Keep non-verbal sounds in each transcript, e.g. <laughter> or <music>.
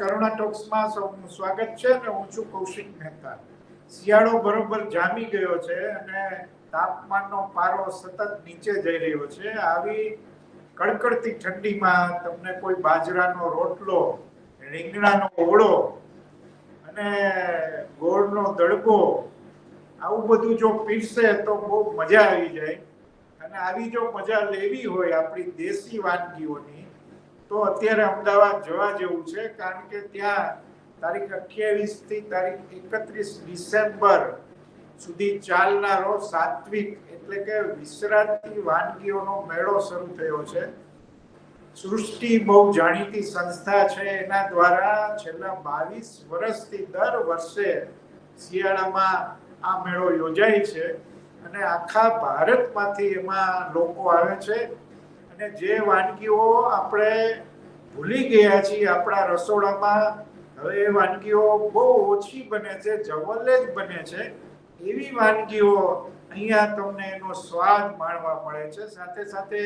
કરુણા ટોક્સમાં સૌનું સ્વાગત છે અને હું છું કૌશિક મહેતા. શિયાળો બરોબર જામી ગયો છે અને તાપમાનનો પારો સતત નીચે જઈ રહ્યો છે. આવી કડકડતી ઠંડીમાં તમને કોઈ બાજરાનો રોટલો, રીંગણાનો ઓળો અને ગોળનો દડબો આવું બધું જો પીરસે તો બહુ મજા આવી જાય. અને આવી જો મજા લેવી હોય આપણી દેશી વાનગીઓની તો અત્યારે અમદાવાદ જવા જેવું છે, કારણ કે ત્યાં તારીખ અઠ્યાવીસથી તારીખ એકત્રીસ ડિસેમ્બર સુધી ચાલનારો સાત્વિક એટલે કે વિશ્રાંતિ વાનગીઓનો મેળો શરૂ થયો છે. સૃષ્ટિ બહુ જાણીતી સંસ્થા છે, એના દ્વારા છેલ્લા બાવીસ વર્ષથી દર વર્ષે શિયાળામાં આ મેળો યોજાય છે અને આખા ભારતમાંથી એમાં લોકો આવે છે. અને જે વાનગીઓ આપણે ભૂલી ગયા છીએ આપણા રસોડામાં. હવે વાનગીઓ બહુ ઓછી બને છે જવલ્લે જ બને છે. એવી વાનગીઓ અહીંયા તમને એનો સ્વાદ માણવા મળે છે. સાથે સાથે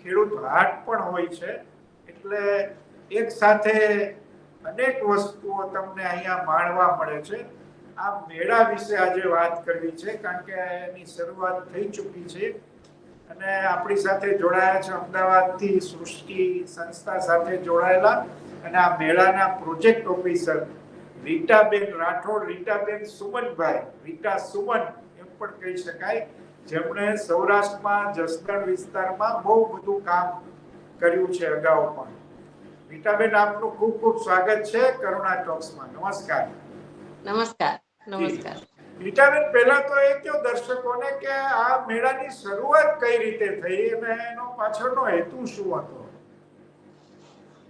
ખેડૂત હાટ પણ હોય છે. એટલે એક સાથે અનેક વસ્તુઓ તમને અહીંયા માણવા મળે છે. આ મેળા વિશે આજે વાત કરવી છે, કારણ કે એની શરૂઆત થઈ ચૂકી છે. અને આપણી સાથે જોડાયા છે અમદાવાદથી સૃષ્ટિ સંસ્થા સાથે જોડાયેલા અને આ મેળાના પ્રોજેક્ટ ઓફિસર રીટાબેન રાઠોડ, રીટાબેન સુમનભાઈ, રીટા સુમન એમ પણ કહી શકાય. જેમણે સૌરાષ્ટ્રમાં, જસદણ વિસ્તારમાં બહુ બધું કામ કર્યું છે અગાઉ પણ. રીટાબેન, આપનું ખૂબ ખૂબ સ્વાગત છે કરુણા ટોક્સમાં. નમસ્કાર. નમસ્કાર નમસ્કાર. રીટાબેન પહેલા તો એ કહો દર્શકોને કે આ મેળાની શરૂઆત કઈ રીતે થઈ અને એનો પાછળનો હેતુ શું હતો?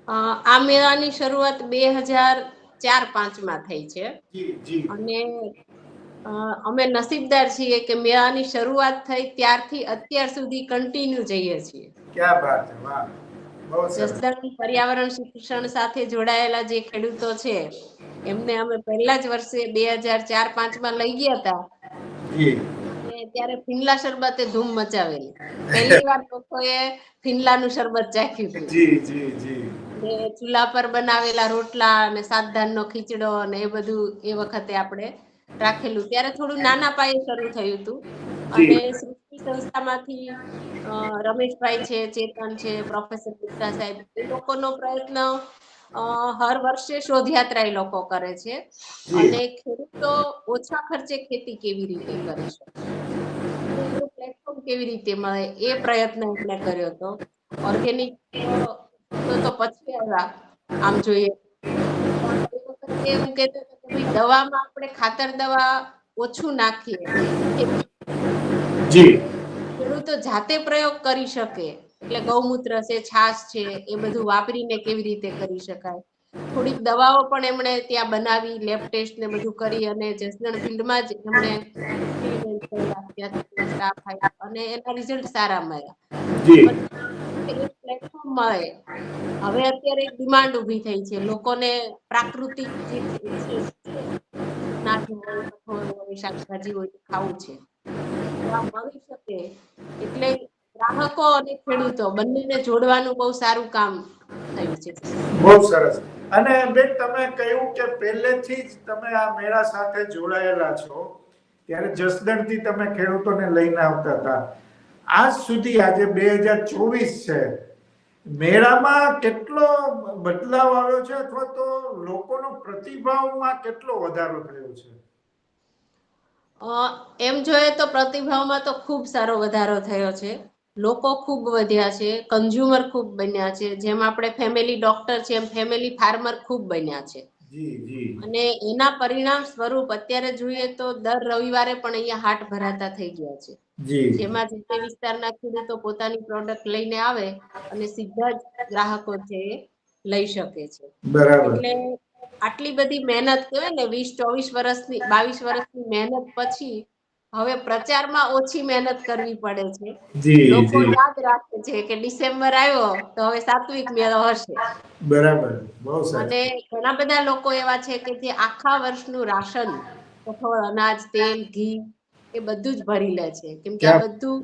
આ મેળાની શરૂઆત બે હજાર ચાર પાંચમાં થઈ છે. અને અમે નસીબદાર છીએ કે મેળાની શરૂઆત થઈ ત્યારથી અત્યાર સુધી કન્ટિન્યુ જઈએ છીએ. ક્યાં વાત વાહ. પર્યાવરણ શિક્ષણ સાથે જોડાયેલા જે ખેડૂતો છે એમને અમે પહેલા જ વર્ષે બે હજાર ચાર પાંચમાં લઈ ગયા હતા. ત્યારે ફિનલા શરબતે ધૂમ મચાવેલી. પહેલી વાર લોકોએ ફિનલાનું શરબત ચાખ્યું જી જી જી. ચૂલા પર બનાવેલા રોટલા અને સાતધાનનો ખીચડો અને એ બધું એ વખતે આપણે રાખેલું. ત્યારે થોડું નાના પાયે શરૂ થયું હતું. અને સૃષ્ટિ સંસ્થામાંથી રમેશભાઈ છે ચેતન છે પ્રોફેસર ગુપ્તા સાહેબ એ લોકોનો પ્રયત્ન હર વર્ષે શોધયાત્રા એ લોકો કરે છે. અને ખેડૂતો ઓછા ખર્ચે ખેતી કેવી રીતે કરી શકે પ્લેટફોર્મ કેવી રીતે મળે? એ પ્રયત્ન એમણે કર્યો હતો. ઓર્ગેનિક તો પછી આવ્યા. આમ જોઈએ. એમ કહેતા દવામાં આપણે ખાતર દવા ઓછું નાખીએ. જી. ખેડૂતો જાતે પ્રયોગ કરી શકે. એટલે ગૌમૂત્ર છે છાશ છે એ બધું વાપરીને કેવી રીતે કરી શકાય? થોડીક દવાઓ પણ એમણે ત્યાં બનાવી લેબ ટેસ્ટ ને બધું કરી અને જસદણ ફિલ્ડમાં જ એમણે staff આવ્યા અને એના રિઝલ્ટ સારા મળ્યા. પ્લેટફોર્મ મળે. હવે અત્યારે એક ડિમાન્ડ ઊભી થઈ છે. લોકોને પ્રાકૃતિક શાકભાજી હોય તે ખાવું છે. મળી શકે. એટલે ગ્રાહકો અને ખેડૂતો બંનેને જોડવાનું બહુ સારું કામ થયું છે. બહુ સરસ. અને બેન, તમે કહ્યું કે પહેલેથી જ તમે આ મેળા સાથે જોડાયેલા છો, ત્યારે જસદણથી તમે ખેડૂતોને લઈને આવતા હતા. આજ સુધી આજે બે હજાર ચોવીસ છે. મેળામાં કેટલો બદલાવ આવ્યો છે અથવા તો લોકોનો પ્રતિભાવમાં કેટલો વધારો થયો છે? એમ જોઈએ તો પ્રતિભાવમાં તો ખૂબ સારો વધારો થયો છે. લોકો ખૂબ વધ્યા છે કન્ઝ્યુમર ખૂબ બન્યા છે જેમ આપણે ફેમિલી ડોક્ટર છે એમ ફેમિલી ફાર્મર ખૂબ બન્યા છે. અને એના પરિણામ સ્વરૂપ અત્યારે જોઈએ તો દર રવિવારે પણ અહીંયા હાટ ભરાતા થઈ ગયા છે. જેમાં જે તે વિસ્તારના ખેડૂતો પોતાની પ્રોડક્ટ લઈને આવે અને સીધા જ ગ્રાહકો છે લઈ શકે છે. બરાબર. એટલે આટલી બધી મહેનત કહેવાય ને વીસ ચોવીસ વર્ષની બાવીસ વર્ષની મહેનત પછી હવે પ્રચારમાં ઓછી મહેનત કરવી પડે છે. લોકો યાદ રાખે છે કે ડિસેમ્બર આવ્યો તો હવે સાત્વિક મેળો હશે. બરાબર અને ઘણા બધા લોકો એવા છે કે જે આખા વર્ષનું રાશન કઠોળ અનાજ તેલ ઘી એ બધું જ ભરી લે છે. કેમ કે આ બધું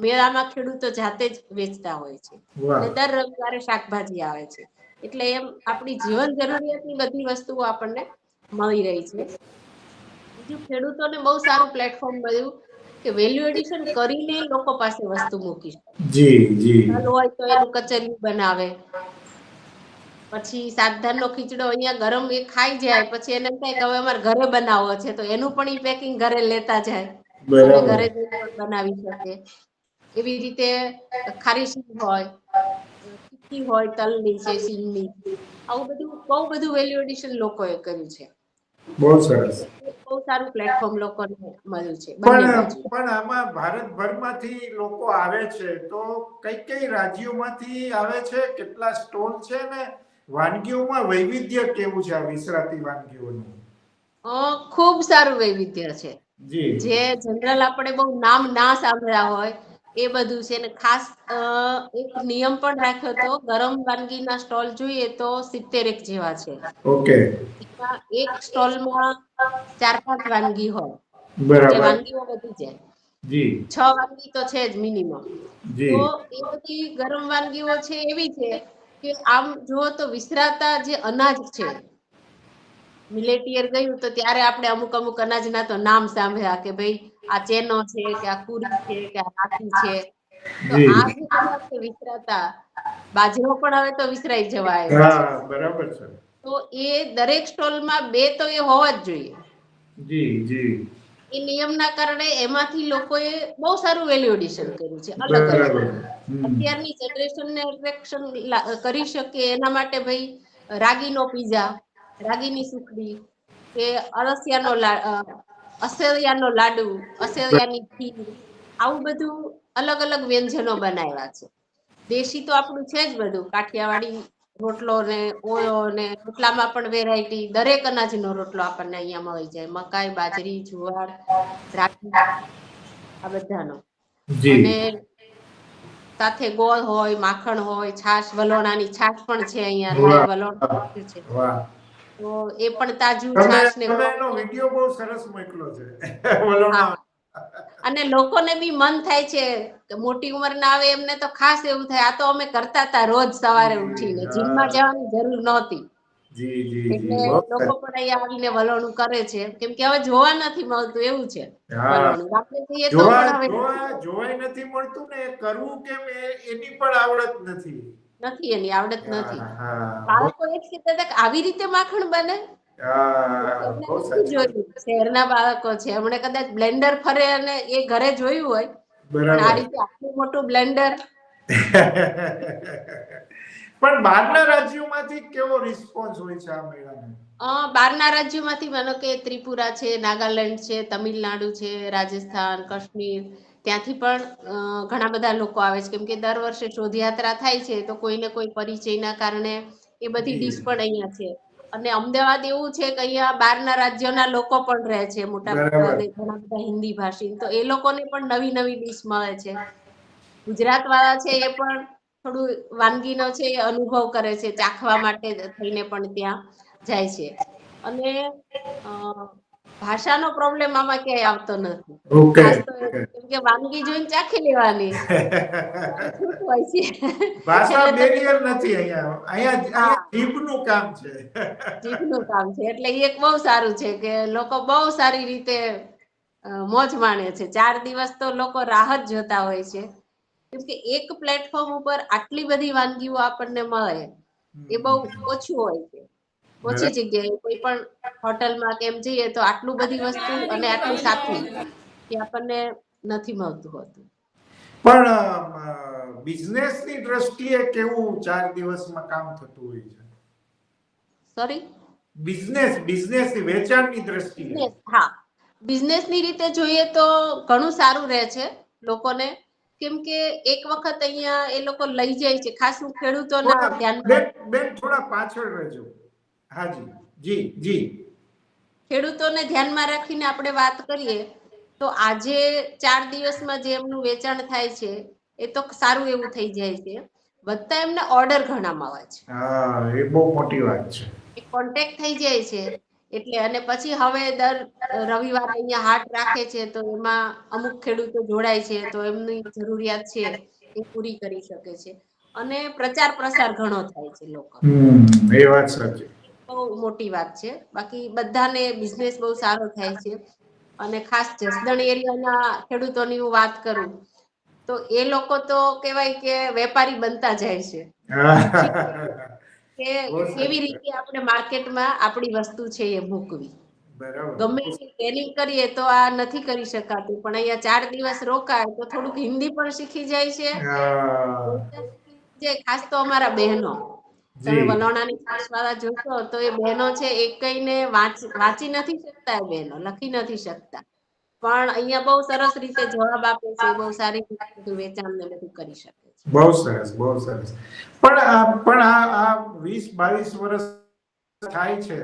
મેળામાં ખેડૂતો જાતે જ વેચતા હોય છે. અને દર રવિવારે શાકભાજી આવે છે. એટલે એમ આપણી જીવન જરૂરિયાતની બધી વસ્તુઓ આપણને મળી રહી છે. બીજું ખેડૂતોને બહુ સારું પ્લેટફોર્મ મળ્યું કે વેલ્યુ એડિશન કરીને લોકો પાસે વસ્તુ મૂકી શકે. જી જી. હોય તો એનું કચરિયું બનાવે. પછી સાતધારનો ખીચડો અહીંયા ગરમ એ ખાઈ જાય પછી એને થાય કે હવે અમારે ઘરે બનાવવો છે તો એનું પણ ઈ પેકિંગ ઘરે લેતા જાય. ઘરે બનાવી શકે. એવી રીતે ખારી હોય. તીખી હોય તલની છે સિંગની આવું બધું બહુ બધું વેલ્યુ એડિશન લોકોએ કર્યું છે. બહુ સરસ. બહુ સારું પ્લેટફોર્મ લોકોને મળ્યું છે પણ પણ આમાં ભારતભરમાંથી લોકો આવે છે તો કઈ કઈ રાજ્યોમાંથી આવે છે કેટલા સ્ટોલ છે ને વાનગીઓમાં વૈવિધ્ય કેવું છે આ વિસરાતી વાનગીઓનું? ખૂબ સારું વૈવિધ્ય છે. જે. જનરલ આપણે બહુ નામ ના સાંભળ્યા હોય એ બધું છે ને ખાસ એક નિયમ પણ રાખ્યો હતો ગરમ વાનગીના સ્ટોલ જોઈએ તો સિત્તેર એક જેવા છે. ઓકે. એક સ્ટોલમાં ચાર પાંચ વાનગી હોય. બરાબર. વાનગીઓ વધી જાય જી. છ વાનગી તો છે જ મિનિમમ તો એ બધી ગરમ વાનગીઓ છે એવી છે કે આમ જુઓ તો વિસરાતા જે અનાજ છે. મિલેટિયર ગયું તો ત્યારે આપણે અમુક અમુક અનાજના તો નામ સાંભળ્યા કે ભાઈ આ ચેનો છે કે આ કુરી છે કે આ રાખી છે. તો આ જે વિસરાતા બાજરો પણ હવે તો વિસરાઈ જવાય. હા બરાબર છે. તો એ દરેક સ્ટોલમાં બે તો એ હોવા જ જોઈએ. જી જી. એ નિયમના કારણે એમાંથી લોકોએ બહુ સારું વેલ્યુ એડિશન કર્યું છે અલગ અલગ. અત્યારની જનરેશન જનરેશનને એટ્રેક્શન કરી શકે એના માટે ભાઈ રાગીનો પીઝા રાગીની સુખડી કે અળસિયાનો અસેલિયાનો લાડુ અસેલિયાની ખીર આવું બધું અલગ અલગ વ્યંજનો બનાવ્યા છે. દેશી તો આપણું છે જ બધું. કાઠિયાવાડી રોટલો ને ઓળો ને રોટલામાં પણ વેરાયટી દરેક અનાજનો રોટલો આપણને અહીંયા મળી જાય. મકાઈ બાજરી જુવાર દ્રાક્ષ આ બધાનો. અને સાથે ગોળ હોય માખણ હોય છાશ વલોણાની છાશ પણ છે અહીંયા. વલોણ છે. તો એ પણ તાજું છાશ ને એનો વિડિયો બહુ સરસ મોકલો છે. <laughs> અને લોકોને બી મન થાય છે કે મોટી ઉંમરના આવે એમને તો ખાસ એવું થાય. આ તો અમે કરતા હતા રોજ સવારે ઉઠીને. જીમમાં જવાની જરૂર નહોતી. જી જી એટલે લોકો પણ અહીંયા આવીને વલોણું કરે છે. કેમ કે હવે જોવા નથી મળતું એવું છે. આપણે જઈએ તો જોવા પણ હવે જોવા જોવાય નથી મળતું ને કરવું કેમ એની પણ આવડત નથી. નથી એની આવડત નથી. બાળકો એ જ કહેતા હતા કે આવી રીતે માખણ બને? શહેરના બાળકો છે. એમણે કદાચ બ્લેન્ડર ફરે અને એ ઘરે જોયું હોય પણ આ રીતે આટલું મોટું બ્લેન્ડર? <laughs> પણ બહારના રાજ્યોમાંથી કેવો રિસ્પોન્સ હોય છે આ મેળાને? બહારના રાજ્યોમાંથી માનો કે ત્રિપુરા છે નાગાલેન્ડ છે તમિલનાડુ છે રાજસ્થાન કાશ્મીર ત્યાંથી પણ ઘણા બધા લોકો આવે છે. કેમ કે દર વર્ષે શોધયાત્રા થાય છે તો કોઈને કોઈ પરિચયના કારણે એ બધી ડીશ પણ અહીંયા છે. અને અમદાવાદ એવું છે કે અહીંયા બહારના રાજ્યોના લોકો પણ રહે છે મોટા. ઘણા બધા હિન્દી ભાષી. તો એ લોકોને પણ નવી નવી ડીશ મળે છે. ગુજરાત વાળા છે એ પણ થોડું વાનગીનો છે એ અનુભવ કરે છે ચાખવા માટે થઈને પણ ત્યાં જાય છે. અને ભાષાનો પ્રોબ્લેમ આમાં ક્યાંય આવતો નથી. ઓકે કેમ કે વાનગી જોઈને ચાખી લેવાની. <laughs> ભાષા બેરિયર નથી અહીંયા. અહીંયા જીભનું કામ છે. જીભનું કામ છે. એટલે એક બહુ સારું છે કે લોકો બહુ સારી રીતે મોજ માણે છે. ચાર દિવસ તો લોકો રાહત જોતા હોય છે. કેમ કે એક પ્લેટફોર્મ ઉપર આટલી બધી વાનગીઓ આપણને મળે. એ બહુ ઓછું હોય છે. ઓછી જગ્યાએ કોઈ પણ હોટલમાં કેમ જઈએ તો આટલું બધી વસ્તુ અને આટલું સાત્વિક કે આપણને નથી મળતું હોતું. પણ બિઝનેસની દ્રષ્ટિએ કેવું ચાર દિવસમાં કામ થતું હોય છે? સોરી? બિઝનેસ બિઝનેસ વેચાણની દ્રષ્ટિએ. હા. બિઝનેસની રીતે જોઈએ તો ઘણું સારું રહે છે લોકોને. કેમ કે એક વખત અહીંયા એ લોકો લઈ જાય છે. ખાસ હું ખેડૂતોના ધ્યાન બેન થોડા પાછળ રહેજો. હાજી જી જી. ખેડૂતોને ધ્યાનમાં રાખીને આપણે વાત કરીએ તો આજે ચાર દિવસમાં જે એમનું વેચાણ થાય છે એ તો સારું એવું થઈ જાય છે. વધતા એમને ઓર્ડર ઘણા મળે છે. હા એ બહુ મોટી વાત છે. એ કોન્ટેક્ટ થઈ જાય છે એટલે અને પછી હવે દર રવિવારે અહીંયા હાટ રાખે છે તો એમાં અમુક ખેડૂતો જોડાય છે તો એમની જરૂરિયાત છે એ પૂરી કરી શકે છે. અને પ્રચાર પ્રસાર ઘણો થાય છે લોકો એ વાત સાચી. બહુ મોટી વાત છે. બાકી બધાને બિઝનેસ બહુ સારો થાય છે. અને ખાસ જસદણ એરિયાના ખેડૂતોની હું વાત કરું તો એ લોકો તો કહેવાય કે વેપારી બનતા જાય છે. કે કેવી રીતે આપણે માર્કેટમાં આપણી વસ્તુ છે એ મૂકવી. ગમે ટ્રેનિંગ કરીએ તો આ નથી કરી શકાતું પણ અહીંયા ચાર દિવસ રોકાય તો થોડુંક હિન્દી પણ શીખી જાય છે. જે ખાસ તો અમારા બહેનો. તમે વલોણાની વાળા જોશો તો એ બહેનો છે એક કઈને વાંચી નથી શકતા એ બહેનો લખી નથી શકતા. પણ અહીંયા બહુ સરસ રીતે જવાબ આપે છે બહુ સારી રીતે વેચાણ ને બધું કરી શકે છે. બહુ સરસ બહુ સરસ. પણ પણ આ આ વીસ બાવીસ વર્ષ થાય છે.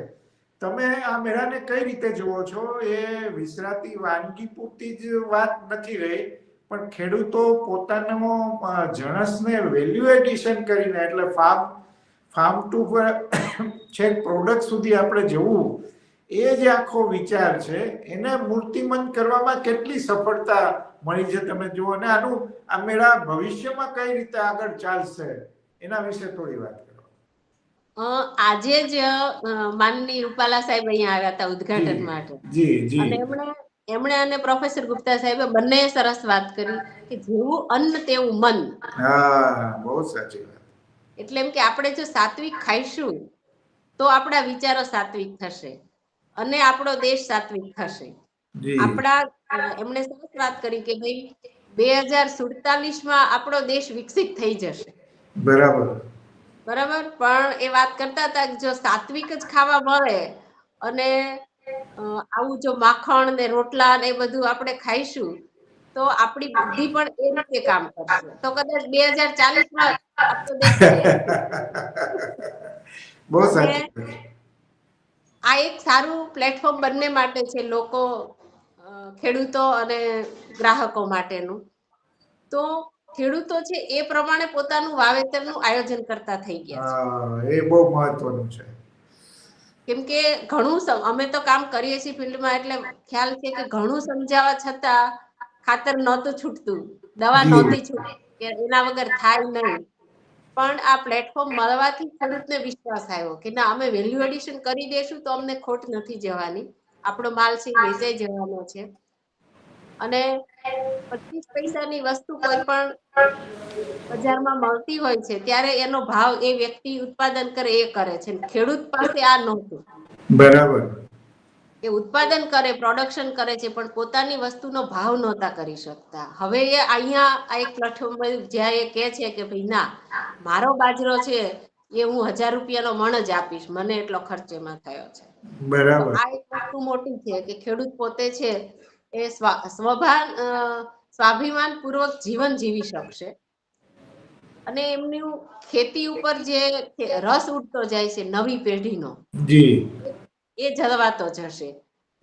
તમે આ મેળાને કઈ રીતે જુઓ છો? એ વિસરાતી વાનગી પૂરતી જ વાત નથી રહી પણ ખેડૂતો પોતાનો જણસને વેલ્યુ એડિશન કરીને એટલે ફાર્મ ફાર્મ ટુ છેક પ્રોડક્ટ સુધી આપણે જવું એ જે આખો વિચાર છે એને મૂર્તિમંત કરવામાં કેટલી સફળતા મળી છે તમે જુઓ. અને આનું આ મેળા ભવિષ્યમાં કઈ રીતે આગળ ચાલશે એના વિશે થોડી વાત કરો. અ, આજે જ માનની રૂપાલા સાહેબ અહીંયા આવ્યા હતા ઉદ્ઘાટન માટે. જી જી. અને એમણે એમણે અને પ્રોફેસર ગુપ્તા સાહેબે બંને સરસ વાત કરી કે જેવું અન્ન તેવું મન. હા બહુ સાચી એટલે એમ કે આપણે જો સાત્વિક ખાઈશું તો આપણા વિચારો સાત્વિક થશે અને આપણો દેશ સાત્વિક થશે. આપણા એમણે સરસ વાત કરી કે ભાઈ બે હજાર સુડતાલીસમાં આપણો દેશ વિકસિત થઈ જશે. બરાબર. બરાબર? પણ એ વાત કરતા હતા કે જો સાત્વિક જ ખાવા મળે અને આવું જો માખણ ને રોટલા ને એ બધું આપણે ખાઈશું તો આપણી બુદ્ધિ પણ એ રીતે કામ કરશે. તો કદાચ બે હજાર ચાલીસમાં <laughs> બહુ આ એક સારું પ્લેટફોર્મ બંને માટે છે લોકો ખેડૂતો અને ગ્રાહકો માટેનું. તો ખેડૂતો છે એ પ્રમાણે પોતાનું વાવેતરનું આયોજન કરતા થઈ ગયા છે. એ બહુ મહત્વનું છે. કેમ કે ઘણું અમે તો કામ કરીએ છીએ ફિલ્ડમાં એટલે ખ્યાલ છે કે ઘણું સમજાવવા છતાં ખાતર નહોતું છૂટતું. દવા. નહોતી છૂટતી કે એના વગર થાય નહીં. પણ આ પ્લેટફોર્મ મળવાથી ખેડૂતને વિશ્વાસ આવ્યો કે ના, અમે વેલ્યુ એડિશન કરી દેશું તો અમને ખોટ નથી જવાની. આપણો માલ એ વેચાઈ જવાનો છે. અને પચીસ પૈસાની વસ્તુ કોઈ પણ બજારમાં મળતી હોય છે, ત્યારે એનો ભાવ એ વ્યક્તિ ઉત્પાદન કરે એ કરે છે. ખેડૂત પાસે આ નહોતું. બરાબર. એ ઉત્પાદન કરે પ્રોડક્શન કરે છે પણ પોતાની વસ્તુનો ભાવ નહોતા કરી શકતા. હવે એ અહીંયા આ એક પ્લેટફોર્મ જ્યાં એ કહે છે કે ભાઈ ના મારો બાજરો છે એ હું હજાર રૂપિયાનો મણ જ આપીશ મને એટલો ખર્ચ એમાં થયો છે. બરાબર. આ એક વસ્તુ મોટી છે કે ખેડૂત પોતે છે એ સ્વભાન સ્વાભિમાન પૂર્વક જીવન જીવી શકશે. અને એમનું ખેતી ઉપર જે રસ ઉઠતો જાય છે નવી પેઢીનો જી. એ જળવાતો જશે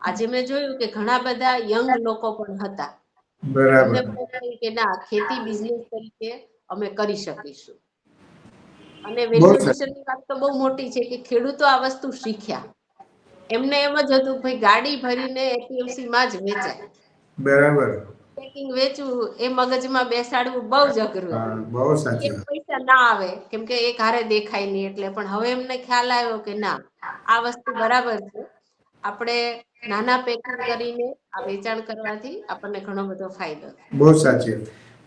આજે મેં જોયું કે ઘણા બધા યંગ લોકો પણ હતા. બરાબર. કે ના ખેતી બિઝનેસ તરીકે અમે કરી શકીશું. અને બહુ ની વાત તો બહુ મોટી છે કે ખેડૂતો આ વસ્તુ શીખ્યા. એમને એમ જ હતું ભાઈ ગાડી ભરીને એપીએમસી માં જ વેચાય. બરાબર. પેકિંગ વેચવું એ મગજમાં બેસાડવું બહુ જ અઘરું બહુ સાચું પૈસા ના આવે કેમ કે એક હારે દેખાય નહીં એટલે. પણ હવે એમને ખ્યાલ આવ્યો કે ના આ વસ્તુ બરાબર છે. આપણે નાના પેકિંગ કરીને આ વેચાણ કરવાથી આપણને ઘણો બધો ફાયદો બહુ સાચી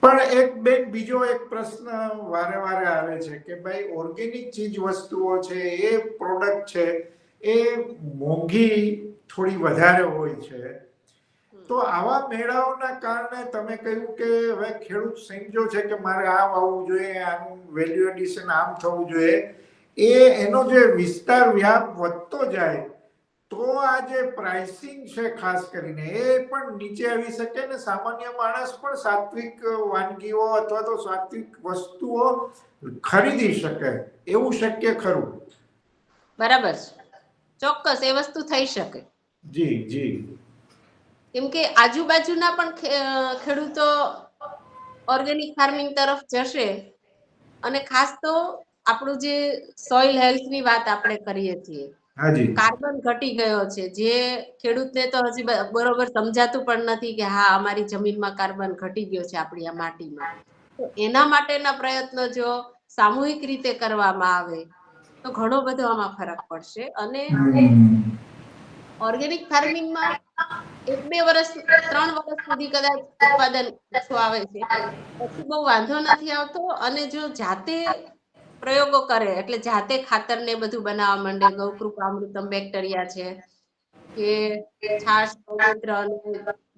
પણ એક બેન બીજો એક પ્રશ્ન વારે વારે આવે છે કે ભાઈ ઓર્ગેનિક ચીજ વસ્તુઓ છે, એ પ્રોડક્ટ છે, એ મોંઘી થોડી વધારે હોય છે. તો આવા મેળાઓના કારણે તમે કહ્યું કે હવે ખેડૂત સમજો છે કે મારે આ વાવવું જોઈએ, આનું વેલ્યુ એડિશન આમ થવું જોઈએ. એ એનો જે વિસ્તાર વ્યાપ વધતો જાય તો આ જે પ્રાઇસિંગ છે ખાસ કરીને એ પણ નીચે આવી શકે ને સામાન્ય માણસ પણ સાત્વિક વાનગીઓ અથવા તો સાત્વિક વસ્તુઓ ખરીદી શકે એવું શક્ય ખરું? બરાબર ચોક્કસ એ વસ્તુ થઈ શકે. જી જી. કેમ કે આજુબાજુના પણ ખેડૂતો ઓર્ગેનિક ફાર્મિંગ તરફ જશે અને ખાસ તો આપણું જે સોઇલ હેલ્થની વાત આપણે કરીએ છીએ. કાર્બન ઘટી ગયો છે. જે ખેડૂતને તો હજી બરોબર સમજાતું પણ નથી કે હા અમારી જમીનમાં કાર્બન ઘટી ગયો છે આપણી આ માટીમાં. તો એના માટેના પ્રયત્નો જો સામૂહિક રીતે કરવામાં આવે તો ઘણો બધો આમાં ફરક પડશે. અને ઓર્ગેનિક ફાર્મિંગમાં એક બે વર્ષ ત્રણ વર્ષ સુધી કદાચ ઉત્પાદન ઓછું આવે છે. પછી બહુ વાંધો નથી આવતો. અને જો જાતે પ્રયોગો કરે એટલે જાતે ખાતર ને બધું બનાવવા માંડે. ગૌકૃપ અમૃતમ બેક્ટેરિયા છે કે છાશ પવિત્ર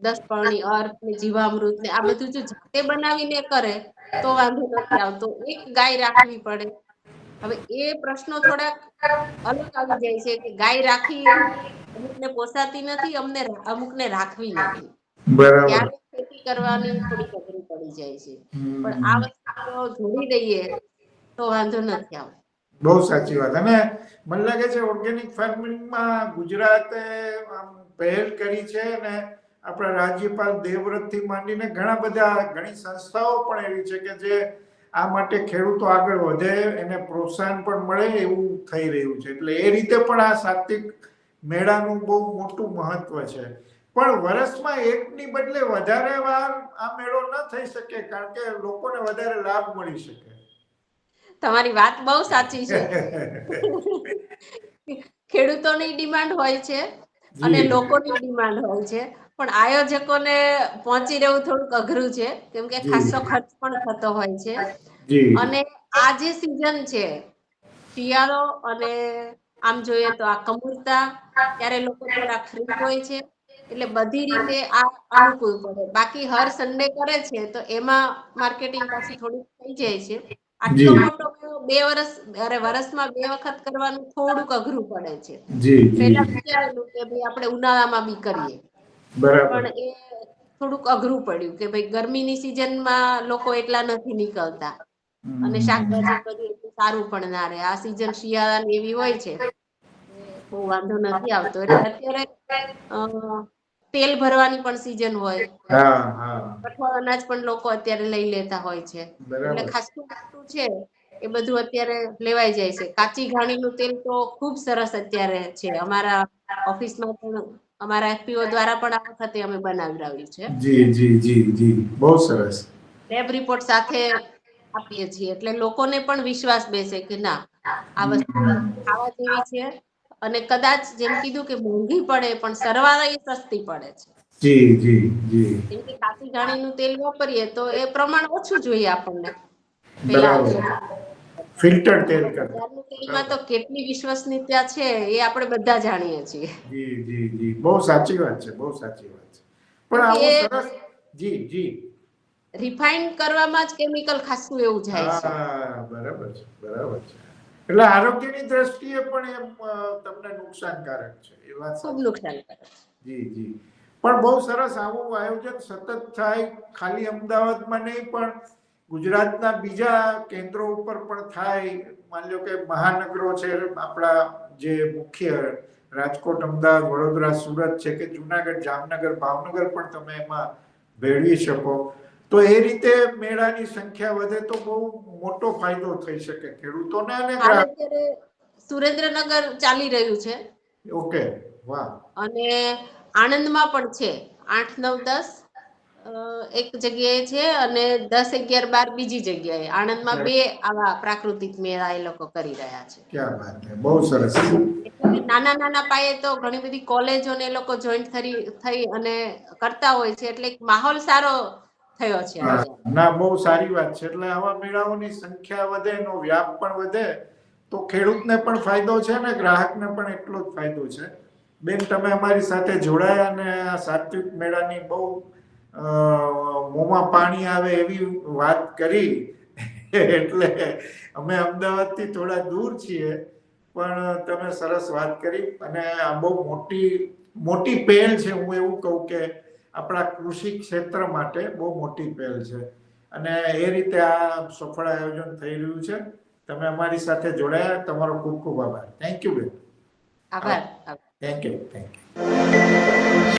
દસ પાણી અર્થ ને જીવામૃત ને આ બધું જો જાતે બનાવીને કરે તો વાંધો નથી આવતો. એક ગાય રાખવી પડે. હવે એ પ્રશ્નો થોડાક અલગ આવી જાય છે કે ગાય રાખી અમુકને પોસાતી નથી અમને અમુકને રાખવી નથી. બરાબર. ખેતી કરવાની થોડી અઘરી પડી જાય છે. પણ આ વસ્તુ જોડી દઈએ તો વાંધો નથી આવતો બહુ સાચી વાત. અને મને લાગે છે ઓર્ગેનિક ફાર્મિંગમાં ગુજરાતે પહેલ કરી છે અને આપણા રાજ્યપાલ દેવવ્રતથી માંડીને ઘણા બધા ઘણી સંસ્થાઓ પણ એવી છે કે જે આ માટે ખેડૂતો આગળ વધે, એને પ્રોત્સાહન પણ મળે એવું થઈ રહ્યું છે. એટલે એ રીતે પણ આ સાત્વિક મેળાનું બહુ મોટું મહત્વ છે. પણ વર્ષમાં એકની બદલે વધારે વાર આ મેળો ન થઈ શકે, કારણ કે લોકોને વધારે લાભ મળી શકે. તમારી વાત બહુ સાચી છે. <laughs> ખેડૂતોની ડિમાન્ડ હોય છે અને લોકોની ડિમાન્ડ હોય છે. પણ આયોજકોને પહોંચી રહેવું થોડુંક અઘરું છે. કેમ કે. ખાસો ખર્ચ પણ થતો હોય છે. અને આ જે સિઝન છે શિયાળો અને આમ જોઈએ તો આ કમૂરતા ત્યારે લોકો થોડા ફ્રી હોય છે. એટલે બધી રીતે આ અનુકૂળ પડે. બાકી હર સન્ડે કરે છે તો એમાં માર્કેટિંગ પાસે થોડીક થઈ જાય છે. આટલો મોટો બે વર્ષ અરે વર્ષમાં બે વખત કરવાનું થોડુંક અઘરું પડે છે. પેલા વિચારેલું કે ભાઈ આપણે ઉનાળામાં બી કરીએ. પણ એ થોડુંક અઘરું પડ્યું કે ભાઈ ગરમીની સિઝનમાં લોકો એટલા નથી નીકળતા. અને શાકભાજી બધું એટલું સારું પણ ના રહે. આ સિઝન શિયાળાની એવી હોય છે. બહુ વાંધો નથી આવતો. એટલે અત્યારે અ, તેલ ભરવાની પણ સિઝન હોય. કઠોળ અનાજ પણ લોકો અત્યારે લઈ લેતા હોય છે. એટલે ખાસું વસ્તુ છે એ બધું અત્યારે લેવાઈ જાય છે. કાચી ઘાણીનું તેલ તો ખૂબ સરસ અત્યારે છે. અમારા ઓફિસમાં પણ અમારા એફપીઓ દ્વારા પણ આ વખતે અમે બનાવડાવ્યું છે. જી જી જી જી. બહુ સરસ. લેબ રિપોર્ટ સાથે આપીએ છીએ. એટલે લોકોને પણ વિશ્વાસ બેસે કે ના આ વસ્તુ ખાવા જેવી છે. અને કદાચ જેમ કીધું કે મોંઘી પડે પણ સરવાળે એ સસ્તી પડે છે. જી જી જી. કેમ કે કાચી ઘાણીનું તેલ વાપરીએ તો એ પ્રમાણ ઓછું જોઈએ આપણને. ફિલ્ટર તેલ તેલમાં તો કેટલી વિશ્વસનીયતા છે એ આપણે બધા જાણીએ છીએ. જી જી જી. બહુ સાચી વાત છે બહુ સાચી વાત છે. પણ આવો સરસ જી જી. રિફાઇન કરવામાં જ કેમિકલ ખાસું એવું જાય છે. બરાબર છે બરાબર છે. એટલે આરોગ્યની દ્રષ્ટિએ પણ એ તમને નુકસાનકારક છે એ વાત ખૂબ નુકસાનકારક જી જી. પણ બહુ સરસ આવું આયોજન સતત થાય ખાલી અમદાવાદમાં નહીં પણ ગુજરાતના બીજા કેન્દ્રો ઉપર પણ થાય. માની લો કે મહાનગરો છે આપણા જે મુખ્ય રાજકોટ અમદાવાદ વડોદરા સુરત છે કે જુનાગઢ જામનગર ભાવનગર પણ તમે એમાં ભેળવી શકો. તો એ રીતે મેળાની સંખ્યા વધે તો બહુ મોટો ફાયદો થઈ શકે ખેડૂતોને અને સુરેન્દ્રનગર ચાલી રહ્યું છે. ઓકે વાહ. અને આણંદમાં પણ છે. આઠ નવ દસ એક જગ્યાએ છે અને દસ અગિયાર બાર બીજી જગ્યાએ. આણંદમાં બે આવા પ્રાકૃતિક મેળા એ લોકો કરી રહ્યા છે. બહુ સરસ. નાના નાના પાયે તો ઘણી બધી કોલેજો ને એ લોકો જોઈન્ટ થઈ થઈ અને કરતા હોય છે. એટલે એક માહોલ સારો થયો છે. ના, બહુ સારી વાત છે. એટલે આવા મેળાઓની સંખ્યા વધે, એનો વ્યાપ પણ વધે, તો ખેડૂતને પણ ફાયદો છે ને ગ્રાહકને પણ એટલો જ ફાયદો છે. બેન, તમે અમારી સાથે જોડાયા અને આ સાત્વિક મેળાની બહુ મોંમાં પાણી આવે એવી વાત કરી. એટલે અમે અમદાવાદથી થોડા દૂર છીએ, પણ તમે સરસ વાત કરી. અને આ બહુ મોટી મોટી પહેલ છે, હું એવું કહું કે આપણા કૃષિ ક્ષેત્ર માટે બહુ મોટી પહેલ છે. અને એ રીતે આ સફળ આયોજન થઈ રહ્યું છે. તમે અમારી સાથે જોડાયા. તમારો ખૂબ ખૂબ આભાર. થેન્ક યુ બેન. આભાર. Thank you thank you